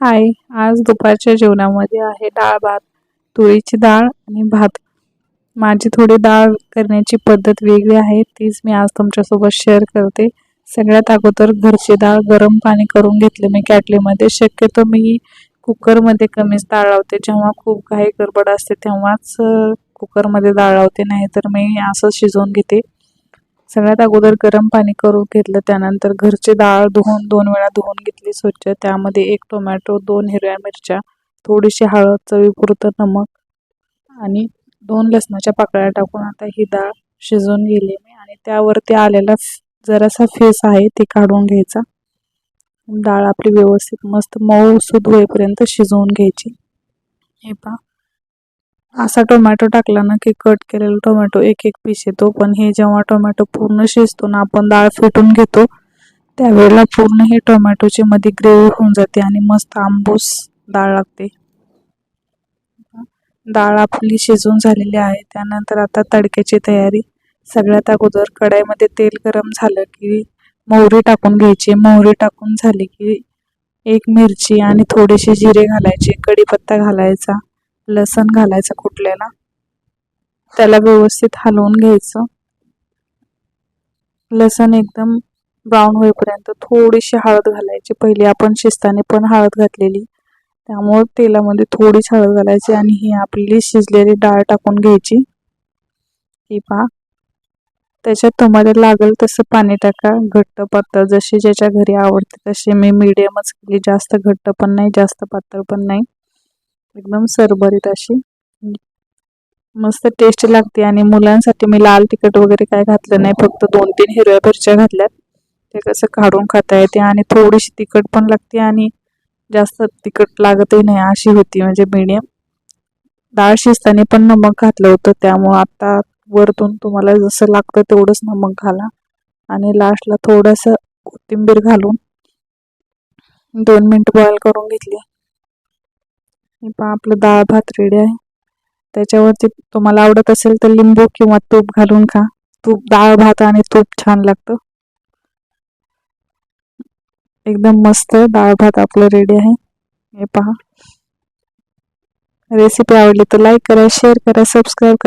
हाय आज दुपारच्या जेवणामध्ये आहे डाळ भात तुरीची डाळ आणि भात. माझी थोडी डाळ करण्याची पद्धत वेगळी आहे तीच मी आज तुमच्यासोबत शेअर करते. सगळ्यात अगोदर घरची डाळ गरम पाणी करून घेतले मी कॅटलीमध्ये. शक्यतो मी कुकरमध्ये कमीच डाळ लावते. जेव्हा खूप घाई गडबड असते तेव्हाच कुकरमध्ये डाळ लावते. नाही तर मी असं शिजवून घेते. सगळ्यात अगोदर गरम पाणी करून घेतलं त्यानंतर घरची डाळ धुवून दोन वेळा धुवून घेतली स्वच्छ. त्यामध्ये एक टोमॅटो दोन हिरव्या मिरच्या थोडीशी हळद चवीपुरतं नमक आणि दोन लसणाच्या पाकळ्या टाकून आता ही डाळ शिजवून गेली मी आणि त्यावरती आलेला जरासा फेस आहे ते काढून घ्यायचा. डाळ आपली व्यवस्थित मस्त मऊ सुद होईपर्यंत शिजवून घ्यायची. हे पहा. असा टोमॅटो टाकला ना की कट केलेला टोमॅटो एक एक पीस येतो. पण हे जेव्हा टोमॅटो पूर्ण शिजतो ना आपण डाळ फेटून घेतो त्यावेळेला पूर्ण हे टोमॅटोची मध्ये ग्रेव्ही होऊन जाते आणि मस्त आंबूस डाळ लागते. डाळ आपली शिजून झालेली आहे. त्यानंतर आता तडक्याची तयारी. सगळ्यात अगोदर कढाईमध्ये तेल गरम झालं की मोहरी टाकून घ्यायची. मोहरी टाकून झाली की एक मिरची आणि थोडेसे जिरे घालायचे कढीपत्ता घालायचा. लसण घालायचं कुठलेला त्याला व्यवस्थित हलवून घ्यायचं. लसण एकदम ब्राऊन होईपर्यंत थोडीशी हळद घालायची. पहिली आपण शिस्ताने पण हळद घातलेली. त्यामुळे तेलामध्ये थोडीच हळद घालायची आणि ही आपली शिजलेली डाळ टाकून घ्यायची. ही पहा. त्याच्यात तुम्हाला लागेल तसं पाणी टाका. घट्ट पातळ जशी ज्याच्या घरी आवडते तशी. मी मिडियमच केली. जास्त घट्ट पण नाही जास्त पातळ पण नाही. एकदम सरभरीत अशी. मस्त टेस्ट लागते आणि मुलांसाठी मी लाल तिखट वगैरे काय घातलं नाही फक्त दोन तीन हिरव्या मिरच्या घातल्यात. ते कसं काढून खाता येते आणि थोडीशी तिखट पण लागते आणि जास्त तिखट लागतही नाही अशी होती म्हणजे मिडियम डाळ शिजताना पण नमक घातलं होतं त्यामुळं आता वरतून तुम्हाला जसं लागतं तेवढंच नमक घाला. आणि लास्टला थोडंसं कोथिंबीर घालून दोन मिनटं बॉईल करून घेतली. पहा आपलं डाळ भात रेडी आहे. त्याच्यावरती तुम्हाला आवडत असेल तर लिंबू किंवा तूप घालून खा. तूप डाळ भात आणि तूप छान लागतं. एकदम मस्त डाळ भात आपलं रेडी आहे. हे पहा. रेसिपी आवडली तर लाईक करा शेअर करा सबस्क्राईब करा.